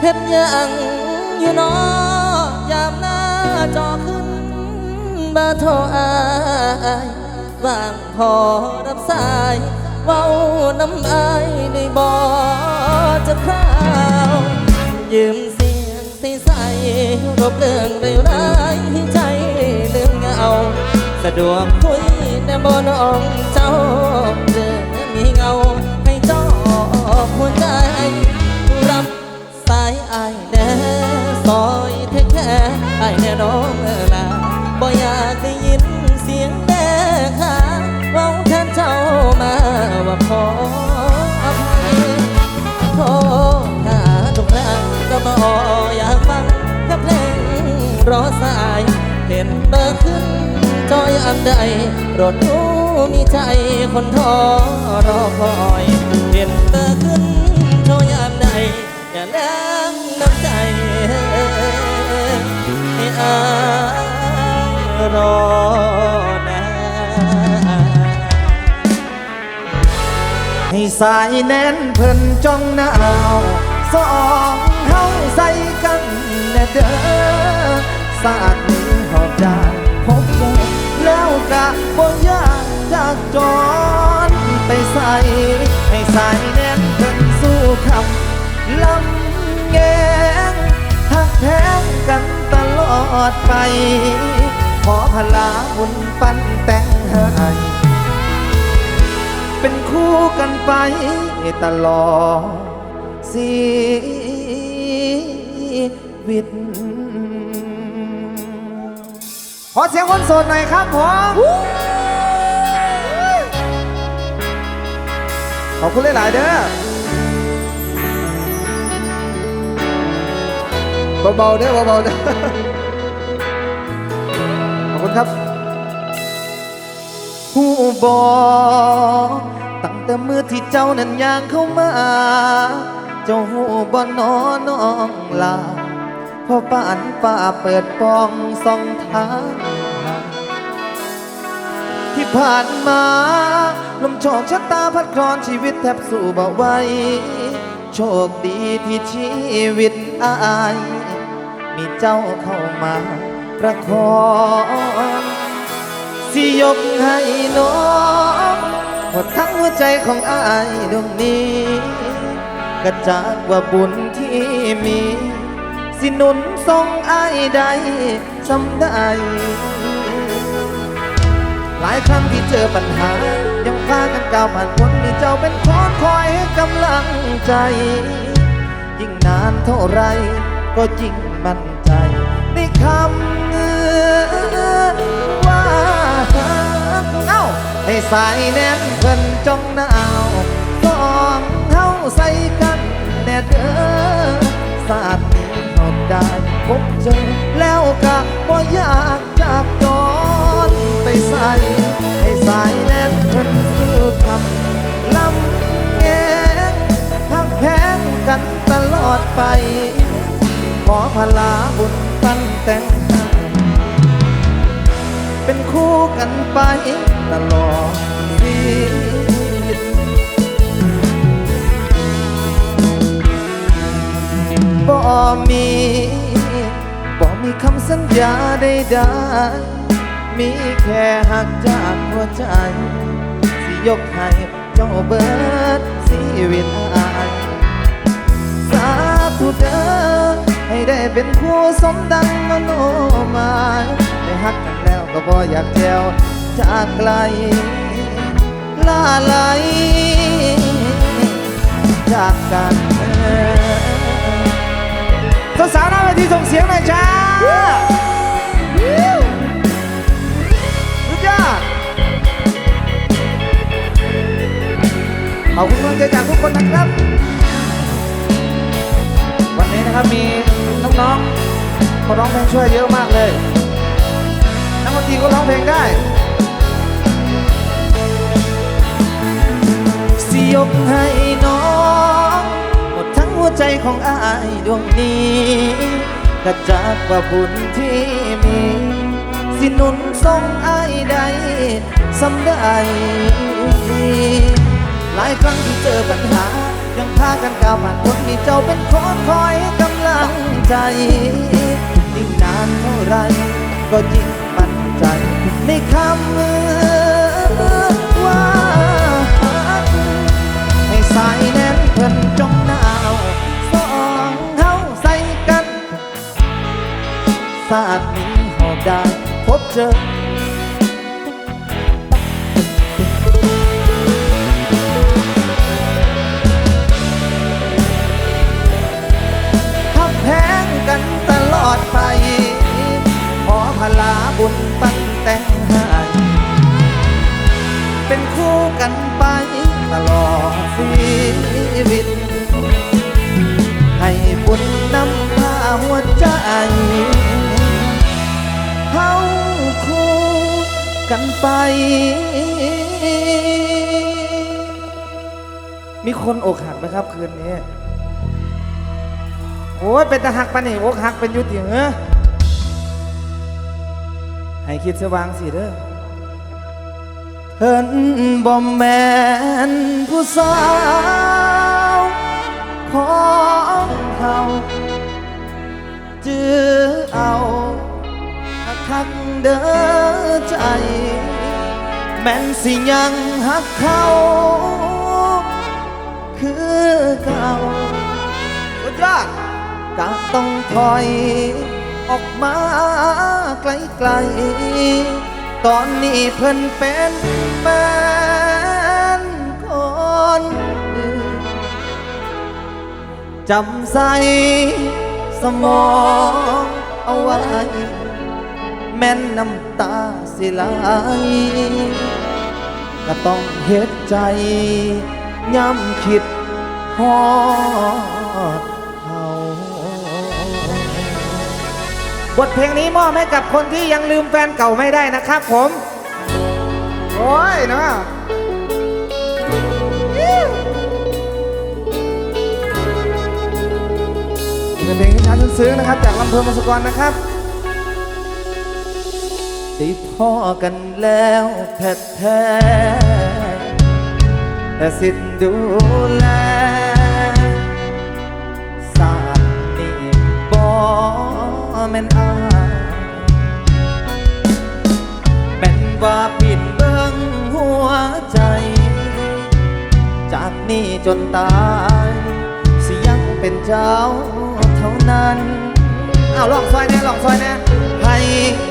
เฮ็ดยังอยู่นอยามหน้าจอขึ้นเบอร์โทรอายว่างพอรับสายเว้าน้ำอายได้บ่จะคราวยืมเสียงใสใสรบเรื่องได้ร้ายให้ใจลืมเงา สะดวกคุยแต่บ่น้องเจ้าเรื่องมีเงา ให้เจ้าหัวใจ อายแน่ซอยแท้แค่อายแน่น้องเออลาบ่อยากได้ยินเสียงแด่ขาเว้าแทนเจ้ามาว่าขออภัยโทรหาทุกครั้งก็บออยากฟังแค่เพลงรอสาย เห็นเบอร์ขึ้นจอยอันใดรถรู้มีใจคนท้อรอคอย เห็นเบอร์ขึ้น รอนให้สายแน่นเพิ่นจ้องหนาวสองเฮาใส่กันแน่เด้อสาดมือหอบดานพบเจอแล้วกะบ่ยากจากจรไปใส่ให้สายแน่นเพิ่นสู้คำลำแงงทักแทงกัน อดไป ขอพลาบุญปันแต่งให้เป็นคู่กันไปตลอดชีวิตขอเสียงคนโสดหน่อยครับผมขอบคุณหลายๆเด้อเบาๆเด้อเบาๆเด้อ หูบอตั้งแต่มือที่เจ้านั้นย่างเข้ามา เจ้าหูบอนนอน้องลาพอป่านป่าเปิดปองสองทางที่ผ่านมาลมโชคชะตาพัดคลอนชีวิตแทบสู้บ่ไหวโชคดีที่ชีวิตอาย มีเจ้าเข้ามาประคอง สิยกให้น้องหมดทั้งหัวใจของอายดวงนี้ก็จากว่าบุญที่มี สิหนุนทรงอายได้สำได้หลายครั้งที่เจอปัญหา ยังพากันก้าวผ่านพ้นมีเจ้าเป็นคนคอยให้กำลังใจ ยิ่งนานเท่าไร ก็ยิ่งมั่นใจในคำ เอ้าให้สายแน่นเพิ่นจ้องหนาวสองเฮาใส่กันแน่เด้อสาดนี้เขาได้พบเจอแล้วก็บ่อยากจากจรไปใส่ให้สายแน่นเพิ่นคือคำลำแงงทักแพงกันตลอดไป ขอพลาบุญตั้งแต่งงา เป็นคู่กันไปตลอดชีวิตบ่มีบ่มีคำสัญญาใดๆมีแค่หักจากหัวใจ สิยกให้เจ้าเบิดชีวิตอาย สาธุเด้อ ให้ได้เป็นคู่สมดังมโนหมายได้ฮักกันแล้วก็บ่อยากแจวจากไกลลาไหลจากกันสาวๆหน้าเวทีส่งเสียงหน่อยจ้าสุดยอดขอบคุณกำลังใจจากทุกคนนะครับ น้องเขาร้องเพลงช่วยเยอะมากเลย นักดนตรีก็ร้องเพลงได้สิยกให้น้องหมดทั้งหัวใจของอายดวงนี้ก็จากว่าบุญที่มี สิหนุนทรงอายได้สำได้หลายครั้งที่เจอปัญหา ยังพากันก้าวผ่านคนมีเจ้าเป็นคนคอยกั งใจ ยิ่งนานเท่าไร ก็ยิ่งมั่นใจ ในคำว่าให้สายแน่นเพิ่นจงหนาวสองเฮาใส่กันศาสตร์นี้หอบได้พบเจอ แต่งให้เป็นคู่กันไปตลอดชีวิต ให้บุญนำพาหัวใจเฮาคู่กันไป มีคนอกหักไหมครับคืนนี้ โอ้ยเป็นตะหักปะนี่อกหักเป็นยุติเหรอ ให้คิดสว่างสิเด้อเพิ่นบ่แม่นผู้สาวของเฮาจือเอาคักเด้อใจ แม่นสิยังหักเขาคือเก่าสุดยอดกะต้องถอย ออกมาไกลๆ ตอนนี้เพิ่นเป็นแฟนคนจำใส่สมองเอาไว้ แม่นน้ำตาสิไหลก็ต้องเฮ็ดใจ ย้ำคิดฮอด บทเพลงนี้มอบให้กับคนที่ยังลืมแฟนเก่าไม่ได้นะครับผม โอ้ยเนาะเป็นเพลงที่ช้าซึ้งๆนะครับ จากลำเพลินมาสกรนะครับได้พ่อกันแล้วแท้ๆแต่สิทธิ์ดูแลสาดนี่บ่แม่นอา ว่าปิดเบิ้งหัวใจ จากนี้จนตาย สิยังเป็นเจ้าเท่านั้นเอาลองซอยแน่ลองซอยแน่ให้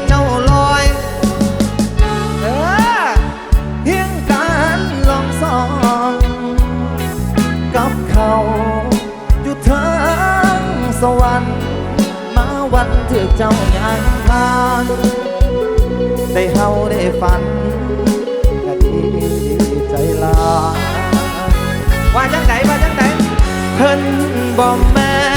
เจ้าลอยเออเพียงการลองสองกับเขาอยู่ทางสวรรค์มาวันที่เจ้ายังทาน ได้เฮาได้ฝันก็ดีใจหลายว่าจังไหนว่าจังไหนเพิ่นบ่แม่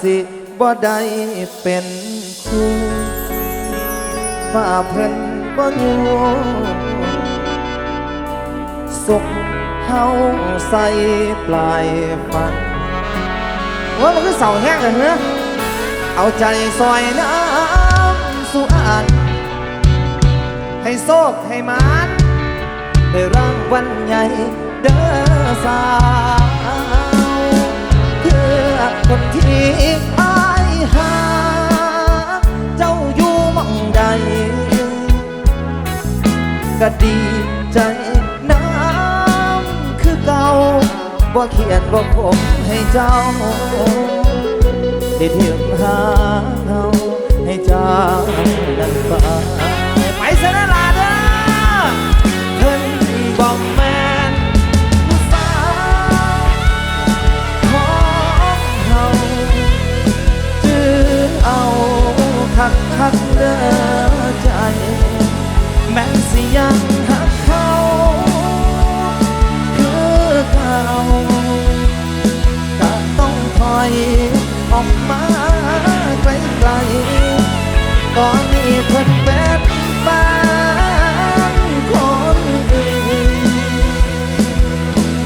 สิบ่ได้เป็นครูว่าเพิ่นบ่อยู่สุขเฮาใส่ปลายฝันว่ามันคือเสาแห้งเลยเนอะเอาใจซอยน้ำสุอันให้โซกให้มันได้รางวัลใหญ่เด้อสา พื่อคนที่อายหา เจ้าอยู่มองใด ก็ดีใจน้ำคือเก่าบ่เขียนบ่ผมให้เจ้า ได้เทียมหาเฮาให้เจ้านั้นไปไปเสนะ คักเด้อใจ แม้สิยังหักเขาคือเก่าก็ต้องคอยออกมาไกลๆก่อนมีคนเบ็นบ้านคนอื่น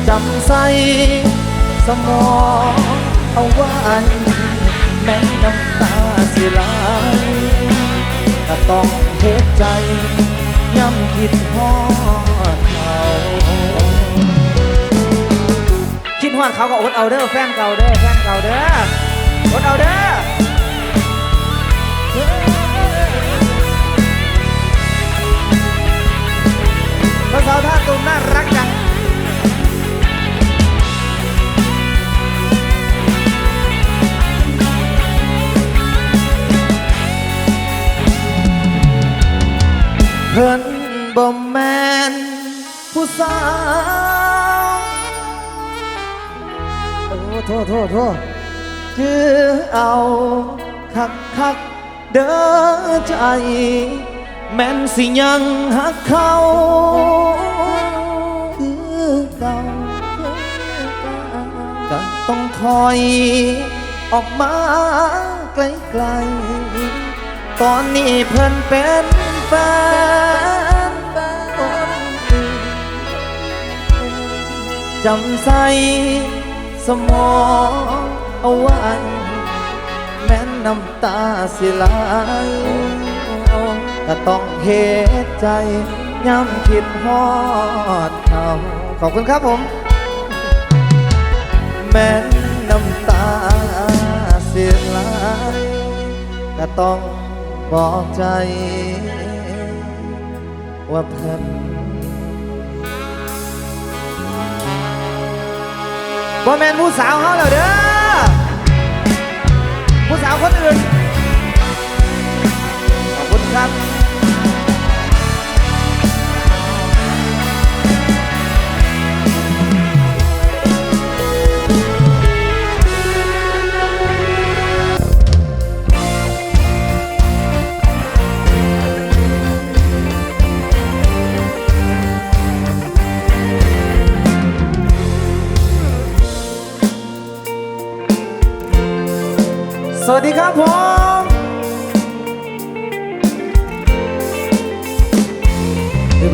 จำใส่สมองเอาไว้แม้น้ำตาสิลา ต้องเทใจ ย้ำคิดฮอดเขาคิดฮอดเขาก็อดเอาเด้อแฟนเก่าเด้อแฟนเก่าเด้ออดเอาเด้อ สิยังหักเขาคือเก่าก็ต้องถอยออกมาไกลๆตอนนี้เพิ่นเป็นแฟนคนอื่นจำใส่สมองเอาไว้แม้นน้ำตาสิไหล ก็ต้องเหตุใจย้ำคิดฮอดเขาขอบคุณครับผม แม้นน้ำตาเสียไหลก็ต้องบอกใจ ว่าเพิ่นบ่แม่นผู้สาวเขาแล้วเด้อผู้สาวคนอื่น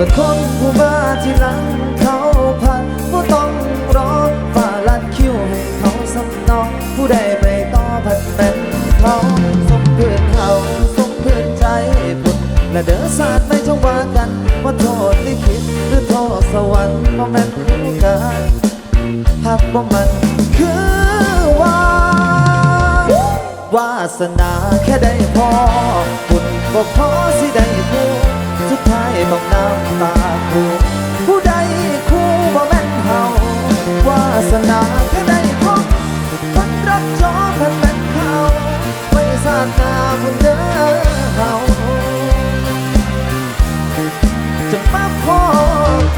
เป็นคนผู้บ้าที่หลังเขาพันผู้ต้องรอฝ่าลัดคิ้วให้เขาสำนอง ผู้ใดไปต่อพันเป็นเขาสมเพื่อนเขาสมเพื่อนใจพุดและเดินสาดไม่จงว่ากัน ว่าโทษลิขิตหรือโทษสวรรค์ว่าแม่นคู่กันหักบ่มันคือว่าวาสนาแค่ได้พอบุญก็พอสิได้คู่สุดท้าย ต้องน้ำตาคู่ผู้ใดคู่บ่แม่นเฮาวาสนาแค่ได้พบคนรักจอพันแม่นเขาไว้สาดนาคนเด้อเฮาจะมาพอ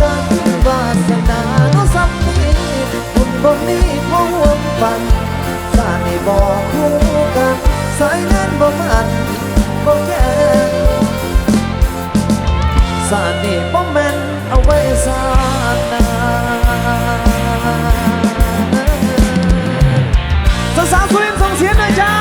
กันวาสนาโน้ซ้ำนี้บุญบ่มีพอห่วงปันสานี่บอกคู่กันสายแน่นบ่มันบ่แก่ สานี่บ่แม่นเอาไว้สานาสาวๆสุรินทร์ส่งเสียงหน่อยจ้า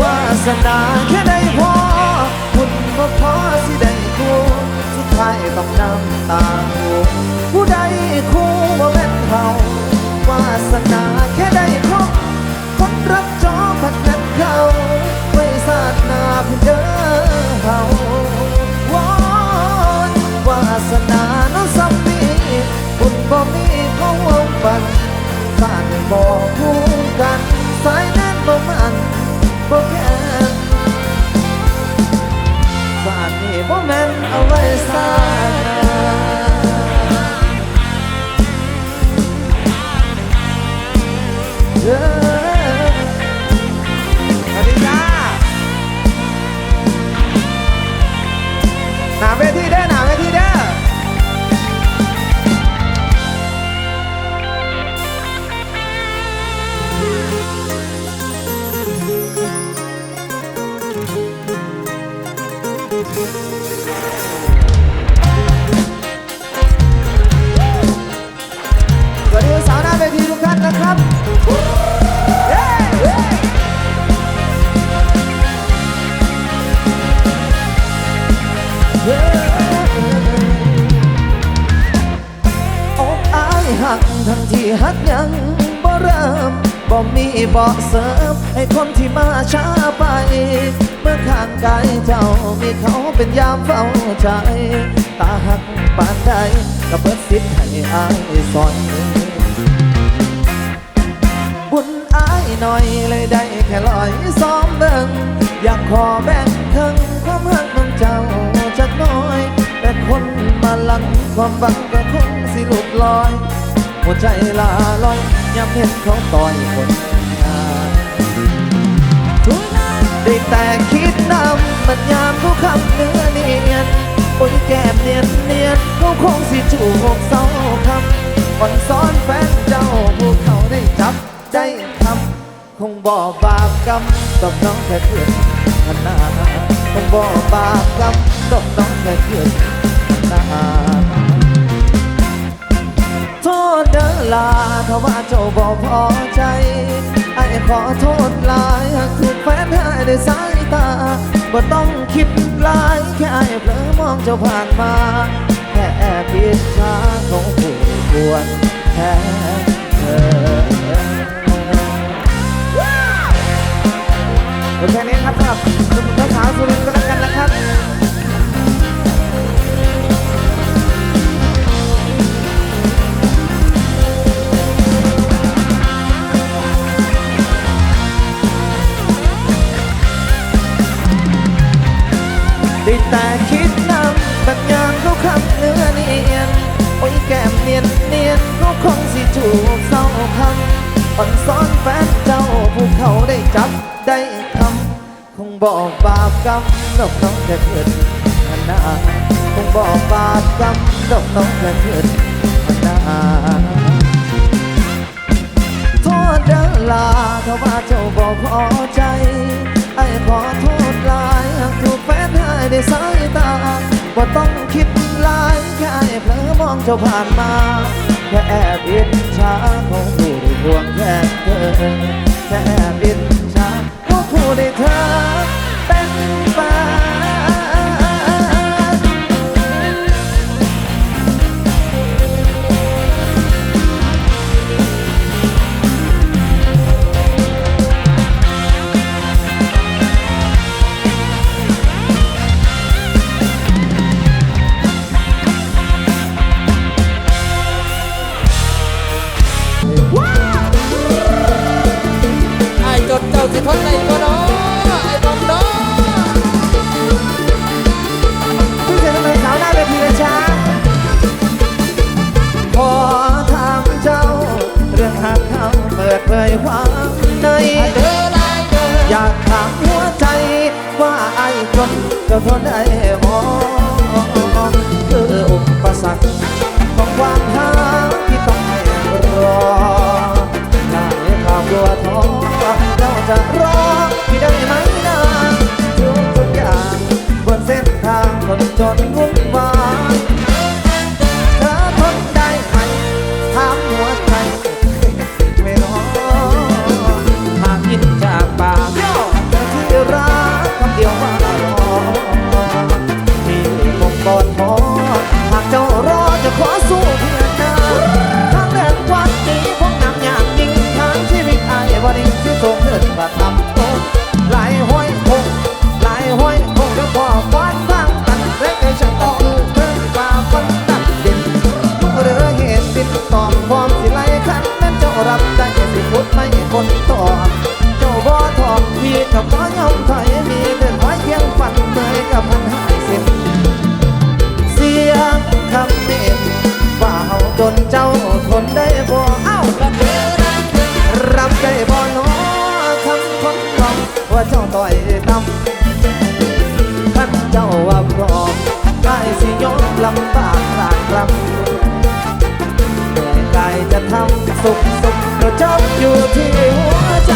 วาสนาแค่ น้ำตาผู้ใดคู่ ใจ ตาหักปานใดก็เบิดสิทธิ์ให้อายสอนบุญอายหน่อยเลยได้แค่ลอยซ้อมเบิ่งอยากขอแบ่งครึ่งความหักน้องเจ้าจักหน้อย แต่คนมาหลังความบังก็คงสิหลุดลอย หัวใจลาลอยยามเห็นเขาต่อยคนงานได้แต่คิดนำมันยามเขาคำเนื้อเนียน โอ้ยแก้มเนียนเนียนเขาคงสิจูบเศร้าคำอ่อนซ้อนแฟนเจ้าผู้เขาได้จับได้ทำคงบ่บาปกรรมตบน้องแค่เพื่อนขนาดคงบ่บาปกรรมตบน้องแค่เพื่อนขนาดโทษเด้อลาถ้าว่าเจ้าบอกพอใจไอ้ขอโทษหลายหากถูก แฟนหายด้สายตาบ่ต้องคิดหลายแค่ไอ้เผลอมองเจ้าผ่านมา แค่แอบอิจฉาของผู้ควรแค่เธอแค่นี้ครับครับคุณสาวสุรินทร์ก็แล้วกันนะครับ อ่อนซ้อนแฟนเจ้าผู้เขาได้จับได้ทำคงบอกบาปกรรมดอกน้องจะเกิดนาคงบอกบาปกรรมดอกน้องจะเกิดนาโทษเด้อลาถ้าว่าเจ้าบอกพอใจไอ้ขอโทษลายหากถูกแฟนหายได้สายตาบ่าต้องคิดหลายแค่ไอ้เผลอมองเจ้าผ่านมา แค่แอบอิจฉาเขาพูดห่วงแค่เธอแค่อบอิจฉาเขาพูดได้เธอ จนจะทนได้ ลำบากกลากลำเหนื่อยกายจะทำสุขสุขก็จบอยู่ที่หัวใจ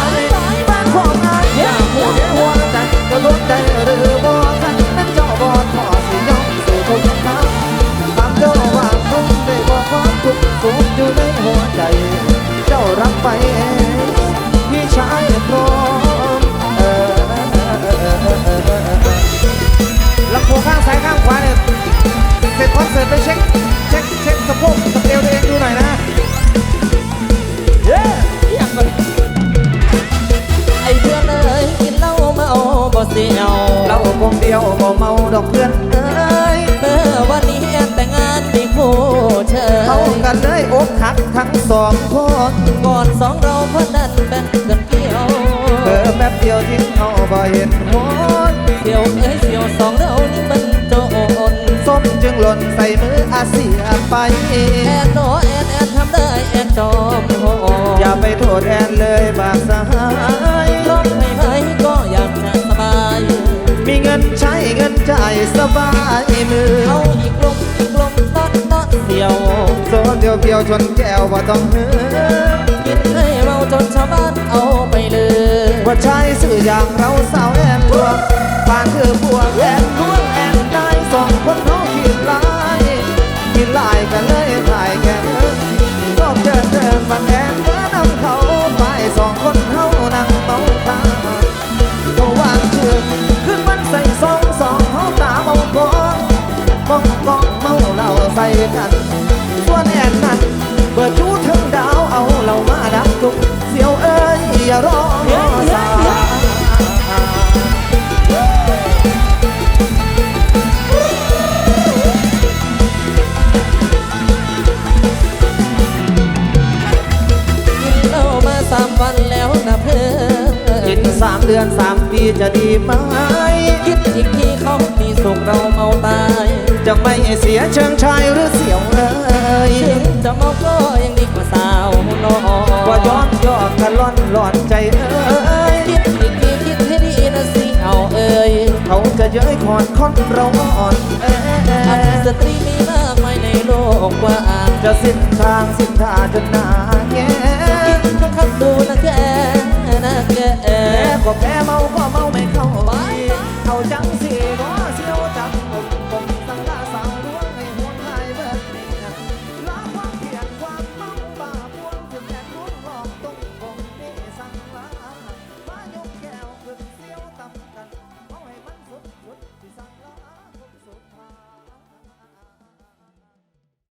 อแป๊บเดียวทิ้งเอาบ่เห็นหนเสี่ยวเอ้ยเสี่ยวสองเรานี่มันโจรส้มจึงหล่นใส่มืออาเซียไปแอนโนแอนแอนทำได้แอนจอมโหอย่าไปโทษแอนเลยบางสหายเพราะไม่ไหก็อยากจะสบาย มีเงินใช้เงินจ่ายสบายมือเอาอีกลมอีกลมตอนตอนเสี่ยวโซเดียวเพียวชนแก้วบ่ต้องเฮือกินให้เมาจนชาวบ้านเอาไปเลย ว่าใช้สื่ออย่างเราสาวแอนรวมผ่านคือพวงแอนรวงแอนได้สองคนเขาขีดลายขีดลายกันเลย ไหมคิดอีกทีเขามีสุขเราเมาตาย จะไม่เสียเชิงชายหรือเสียวเอ้ยถึงจะเมาก็ยังดีกว่าสาวน้อยว่าย้อนยอกกันล่อนหลอนใจเอ้ยคิดอีกทีคิดให้ดีนะสิเอาเอ่ยเขาจะเย้ยคอนคอนเราอ่อนเอ้อันยสตรีมีมากมายในโลกกว่างจะสิ้นทางสิ้นท่าจนหนาแย่ เด้ก็แพ้เมาก็เมาไม่เข้าไปเข้าจังสี